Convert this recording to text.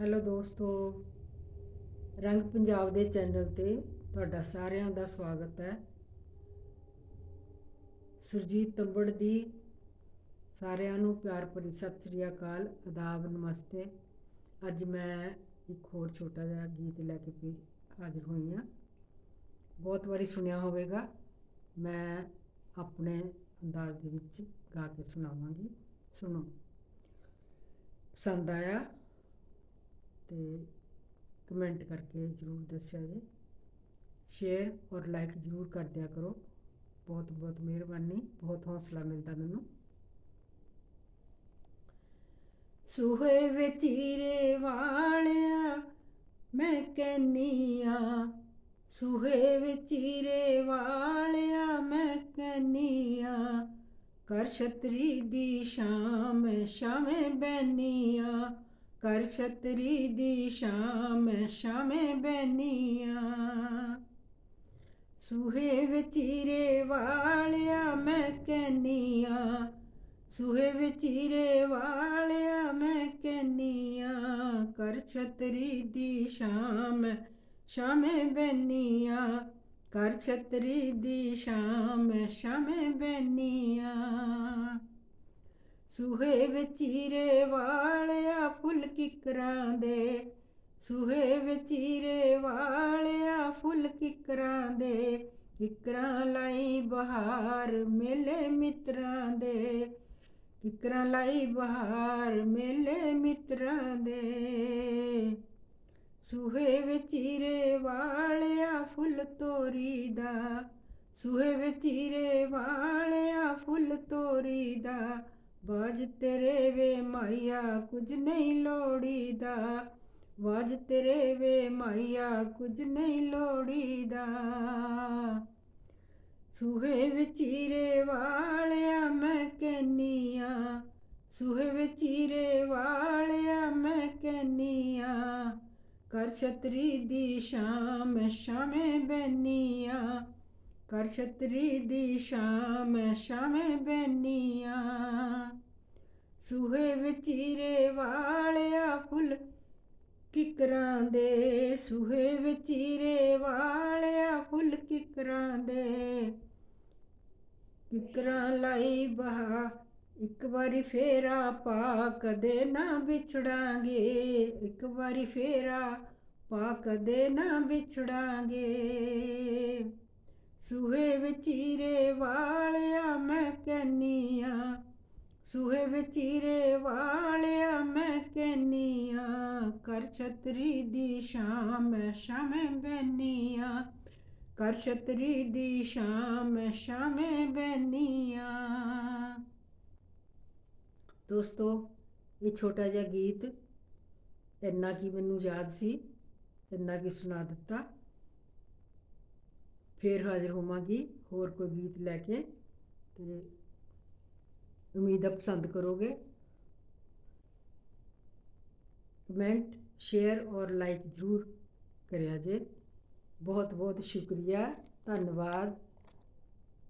Hello ਦੋਸਤੋ। ਰੰਗ ਪੰਜਾਬ ਦੇ ਚੈਨਲ ਤੇ ਤੁਹਾਡਾ ਸਾਰਿਆਂ ਦਾ ਸਵਾਗਤ ਹੈ। ਸੁਰਜੀਤ ਤੰਬੜ ਦੀ ਸਾਰਿਆਂ ਨੂੰ ਪਿਆਰ ਭਰੀ ਸਤਿ ਸ੍ਰੀ ਅਕਾਲ, ਆਦਾਬ, ਨਮਸਤੇ। ਅੱਜ ਮੈਂ ਇੱਕ ਹੋਰ ਛੋਟਾ ਜਿਹਾ ਗੀਤ ਲੈ ਕੇ ਪੇ ਹਾਜ਼ਰ ਹੋਈ ਹਾਂ। ਬਹੁਤ ਵਾਰੀ ਸੁਣਿਆ ਹੋਵੇਗਾ। ਮੈਂ ਆਪਣੇ ਅੰਦਾਜ਼ ਦੇ ਵਿੱਚ ਗਾ ਕੇ ਸੁਣਾਵਾਂਗੀ। ਸੁਣੋ। ਪਸੰਦ ਆਇਆ? ਤੇ ਕਮੈਂਟ ਕਰਕੇ ਜ਼ਰੂਰ ਦੱਸਿਆ ਜੇ। ਸ਼ੇਅਰ ਔਰ ਲਾਈਕ ਜ਼ਰੂਰ ਕਰ ਦਿਆ ਕਰੋ। ਬਹੁਤ ਬਹੁਤ ਮਿਹਰਬਾਨੀ। ਬਹੁਤ ਹੌਸਲਾ ਮਿਲਦਾ ਮੈਨੂੰ। ਸੁਹੇ ਵਿੱਚ ਹੀਰੇ ਵਾਲਿਆ, ਮੈਂ ਕੈਨੀਆ ਸੂਹੇ ਵਿੱਚ ਵਾਲਿਆ, ਮੈਂ ਕੈਨੀਆ ਕਰ ਛਤਰੀ ਦੀ ਸ਼ਾਮ, ਸ਼ਾਮੇ ਬੈਨੀਆ ਕਰ ਛਤਰੀ ਦੀ ਸ਼ਾਮ, ਸ਼ਾਮੇ ਬੈਨੀਆ ਸੁਹੇ ਵਿੱਚ ਹੀਰੇ ਵਾਲਿਆ ਮੈਂ ਕੈਨੀਆ ਸੂਹੇ ਵਿੱਚ ਵਾਲਿਆ ਮੈਂ ਕੈਨੀਆ ਕਰ ਛਤਰੀ ਦੀ ਸ਼ਾਮ, ਸ਼ਾਮੇ ਬੈਨੀਆ ਕਰ ਛਤਰੀ ਦੀ ਸ਼ਾਮ, ਸ਼ਾਮੇ ਬੈਨੀਆ ਸੂਹੇ ਵਿੱਚ ਹੀਰੇ ਵਾਲਿਆ ਫੁੱਲ ਕਿਕਰਾਂ ਦੇ। ਸੂਹੇ ਵਿੱਚ ਹੀਰੇ ਵਾਲਿਆ ਫੁੱਲ ਕਿਕਰਾਂ ਦੇ। ਕਿਕਰਾਂ ਲਾਈ ਬਹਾਰ ਮੇਲੇ ਮਿੱਤਰਾਂ ਦੇ। ਕਿਕਰਾਂ ਲਈ ਬਹਾਰ ਮੇਲੇ ਮਿੱਤਰਾਂ ਦੇ। ਸੂਹੇ ਵਿੱਚ ਹੀਰੇ ਵਾਲਿਆ ਫੁੱਲ ਤੋਰੀ ਦਾ ਸੂਹੇ ਵਿੱਚ ਹੀਰੇ ਵਾਲਿਆ ਫੁੱਲ ਤੋਰੀ ਦਾ ਬਾਜ ਤੇਰੇ ਵੇ ਮਾਇਆ ਕੁਝ ਨਹੀਂ ਲੋੜੀਦਾ। ਬਾਜ ਤੇਰੇ ਵੇ ਮਾਇਆ ਕੁਝ ਨਹੀਂ ਲੋੜੀਦਾ। ਸੁਹੇ ਵਿੱਚ ਹੀਰੇ ਵਾਲਿਆ ਮੈਂ ਕੈਨੀਆ। ਸੂਹੇ ਵਿੱਚ ਹੀਰੇ ਵਾਲਿਆ ਮੈਂ ਕੈਨੀਆ। ਕਰ ਛਤਰੀ ਦੀ ਸ਼ਾਮ ਸ਼ਾਮੇ ਬੈਨੀਆ ਕਰ ਛਤਰੀ ਦੀ ਸ਼ਾਮ, ਸ਼ਾਮੇ ਬੈਨੀਆ। ਸੂਹੇ ਵਿੱਚ ਹੀਰੇ ਵਾਲਿਆ ਫੁੱਲ ਕਿਕਰਾਂ ਦੇ। ਸੂਹੇ ਵਿੱਚ ਹੀਰੇ ਵਾਲਿਆ ਫੁੱਲ ਕਿਕਰਾਂ ਦੇ। ਕਿਕਰਾਂ ਲਾਈ ਬਹਾ, ਇੱਕ ਵਾਰੀ ਫੇਰਾ ਪਾ, ਕਦੇ ਨਾ ਵਿਛੜਾਂਗੇ। ਇੱਕ ਵਾਰੀ ਫੇਰਾ ਪਾ, ਕਦੇ ਨਾ ਵਿਛੜਾਂਗੇ। ਸੂਹੇ ਵਿੱਚ ਹੀਰੇ ਵਾਲਿਆ ਮੈਂ ਕੈਨੀਆ ਸੂਹੇ ਵਿੱਚ ਹੀਰੇ ਵਾਲਿਆ ਮੈਂ ਕੈਨੀਆ ਕਰ ਛਤਰੀ ਦੀ ਸ਼ਾਮ ਸ਼ਾਮੇ ਬੈਨੀਆ ਕਰ ਛਤਰੀ ਦੀ ਸ਼ਾਮ ਸ਼ਾਮੇ ਬੈਨੀਆ ਦੋਸਤੋ, ਇਹ ਛੋਟਾ ਜਿਹਾ ਗੀਤ ਇੰਨਾ ਕੀ ਮੈਨੂੰ ਯਾਦ ਸੀ, ਇੰਨਾ ਕੀ ਸੁਣਾ ਦਿੱਤਾ। ਫੇਰ ਹਾਜ਼ਰ ਹੋਵਾਂਗੀ ਹੋਰ ਕੋਈ ਗੀਤ ਲੈ ਕੇ ਤੇ ਉਮੀਦ ਹੈ ਪਸੰਦ ਕਰੋਗੇ ਕਮੈਂਟ ਸ਼ੇਅਰ ਔਰ ਲਾਈਕ ਜ਼ਰੂਰ ਕਰਿਆ ਜੇ ਬਹੁਤ ਬਹੁਤ ਸ਼ੁਕਰੀਆ ਧੰਨਵਾਦ